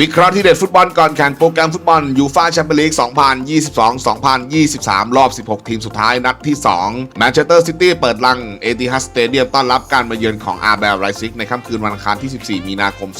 วิเคราะห์ที่เด็ดฟุตบอลก่อนแข่งโปรแกรมฟุตบอลยูฟาแชมเปี้ยนลีก 2022-2023 รอบ 16 ทีมสุดท้ายนัดที่2แมนเชสเตอร์ซิตี้เปิดลังเอติฮัสสเตเดียมต้อนรับการมาเยือนของอาร์เบลไรซิกในค่ำคืนวันอังคารที่ 14 มีนาคม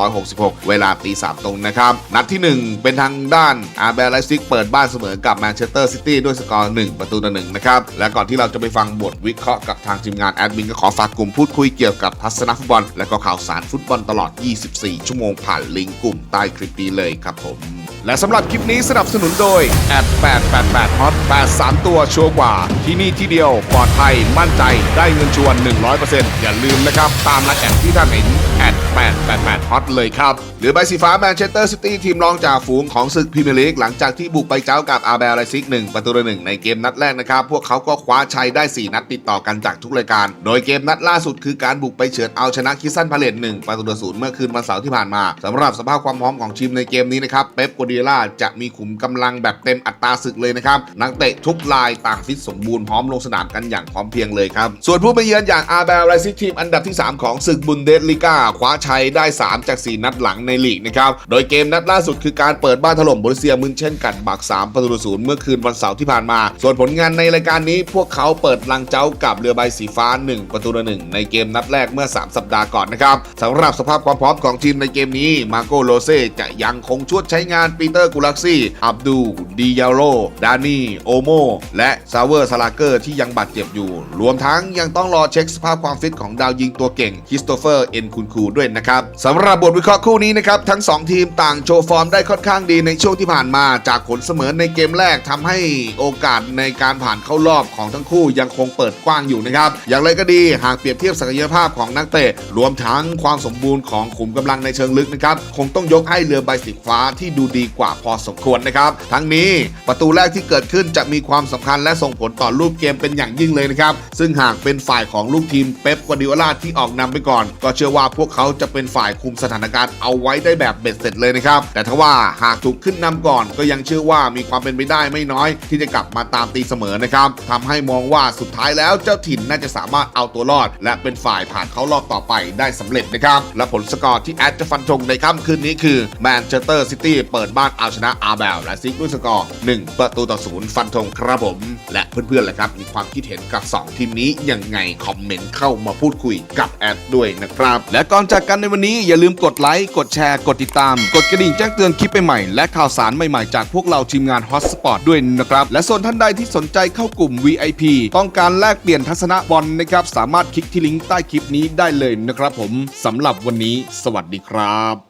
2566 เวลาตี 3 ตรงนะครับ นัดที่ 1 เป็นทางด้านอาร์เบลไรซิกเปิดบ้านเสมอกับแมนเชสเตอร์ซิตี้ด้วยสกอร์ 1 ประตูต่อ1นะครับ และก่อนที่เราจะไปฟังบทวิเคราะห์กับทางทีมงานแอดมินก็ขอฝากกลุ่มพูดคุยเกี่ยวกับทัศนฟุตบอลและก็ข่าวสารฟุตบอลตลอด 24 ชั่วโมงผ่านลิงก์กลุ่มใต้คลิปนี้เลยครับผม และสำหรับคลิปนี้สนับสนุนโดยแอด888 Hot 83 ตัวชัวร์กว่า ที่นี่ที่เดียวปลอดภัยมั่นใจได้เงินชวน 100%อย่าลืมนะครับ ตามนักแอดที่ท่านเห็นแอด888 Hot เลยครับ หรือใบสีฟ้าแมนเชสเตอร์ซิตี้ทีมรองจากฝูงของศึกพรีเมียร์ลีกหลังจากที่บุกไปเจ้ากับอาร์เบลไลซิก1ประตูต่อหนึ่งในเกมนัดแรกนะครับ พวกเขาก็คว้าชัยได้ 4 นัดติดต่อกันจากทุกรายการ โดยเกมนัดล่าสุดคือการบุกไปเฉือนเอาชนะคิสซันพาเลต1ประตูต่อศูนย์เมื่อคืนวันเสาร์ที่ผ่านมาสำหรับสภาพความพร้อมของทีมในเกมนี้นะครับเป๊ปโกเดียล่าจะมีขุมกำลังแบบเต็มอัตราศึกเลยนะครับ นักเตะทุกรายต่างฟิตสมบูรณ์พร้อมลงสนามกันอย่างพร้อมเพียงเลยครับ ส่วนผู้ไปเยือนอย่างอาร์เบลไรซิทีมอันดับที่ 3 ของศึกบุนเดสลิก้าคว้าชัยได้ 3 จาก 4 นัดหลังในลีกนะครับ โดยเกมนัดล่าสุดคือการเปิดบ้านถล่มบรุเซียมุนเช่นกันบัก3ประตูศูนย์เมื่อคืนวันเสาร์ที่ผ่านมา ส่วนผลงานในรายการนี้พวกเขาเปิดลังเจ้ากับเรือใบสีฟ้า 1 ประตูต่อหนึ่งในเกมนัดแรกเมื่อ 3 สัปดาห์ก่อนนะครับสำหรับสภาพความพร้อมของทีมในเกมนี้มาโกโลเซจะยังคงชวดใช้งานปีเตอร์กูลักซี่ อับดูดิยาโรดานี่ โอโม และซาเวอร์สลาเกอร์ที่ยังบาดเจ็บอยู่ รวมทั้งยังต้องรอเช็คสภาพความฟิตของดาวยิงตัวเก่งคริสโตเฟอร์ เอ็นคุนคูด้วยนะครับสำหรับบทวิเคราะห์คู่นี้นะครับ ทั้ง 2 ทีมต่างโชว์ฟอร์มได้ค่อนข้างดีในช่วงที่ผ่านมา จากผลเสมอในเกมแรกทำให้โอกาสในการผ่านเข้ารอบของทั้งคู่ยังคงเปิดกว้างอยู่นะครับ อย่างไรก็ดีหากเปรียบเทียบศักยภาพของนักเตะรวมทั้งความสมบูรณ์ของขุมกำลังในเชิงลึกนะครับคงต้องยกให้เรือใบสีฟ้าที่ดูดีกว่าพอสมควรนะครับ ทั้งนี้ประตูแรกที่เกิดขึ้นจะมีความสำคัญและส่งผลต่อรูปเกมเป็นอย่างยิ่งเลยนะครับ ซึ่งหากเป็นฝ่ายของลูกทีมเป๊ปกวาดิโอลาที่ออกนำไปก่อน ก็เชื่อว่าพวกเขาจะเป็นฝ่ายคุมสถานการณ์เอาไว้ได้แบบเบ็ดเสร็จเลยนะครับ แต่ถ้าว่าหากถูกขึ้นนำก่อน ก็ยังเชื่อว่ามีความเป็นไปได้ไม่น้อย ที่จะกลับมาตามตีเสมอนะครับทำให้มองว่าสุดท้ายแล้วเจ้าถิ่นน่าจะสามารถเอาตัวรอด และเป็นฝ่ายผ่านเข้ารอบต่อไปได้สำเร็จนะครับและผลสกอร์ที่แอดจะฟันธงในค่ำคืนนี้คือแมนเชสเตอร์ซิตี้เปิดบ้านเอาชนะอาร์เบลและซิกด้วยสกอร์1ประตูต่อศูนย์ฟันธงครับผม และเพื่อนๆล่ะครับ มีความคิดเห็นกับ 2 ทีมนี้ยังไง คอมเมนต์เข้ามาพูดคุยกับแอดด้วยนะครับ และก่อนจากกันในวันนี้อย่าลืมกดไลค์กดแชร์กดติดตาม กดกระดิ่งแจ้งเตือนคลิปใหม่ๆและข่าวสารใหม่ๆจากพวกเราทีมงาน Hotspot ด้วยนะครับและส่วนท่านใดที่สนใจเข้ากลุ่ม VIP ต้องการแลกเปลี่ยนทัศนะบอลนะครับสามารถคลิกที่ลิงก์ใต้คลิปนี้ได้เลยนะครับผมสำหรับวันนี้ สวัสดีครับ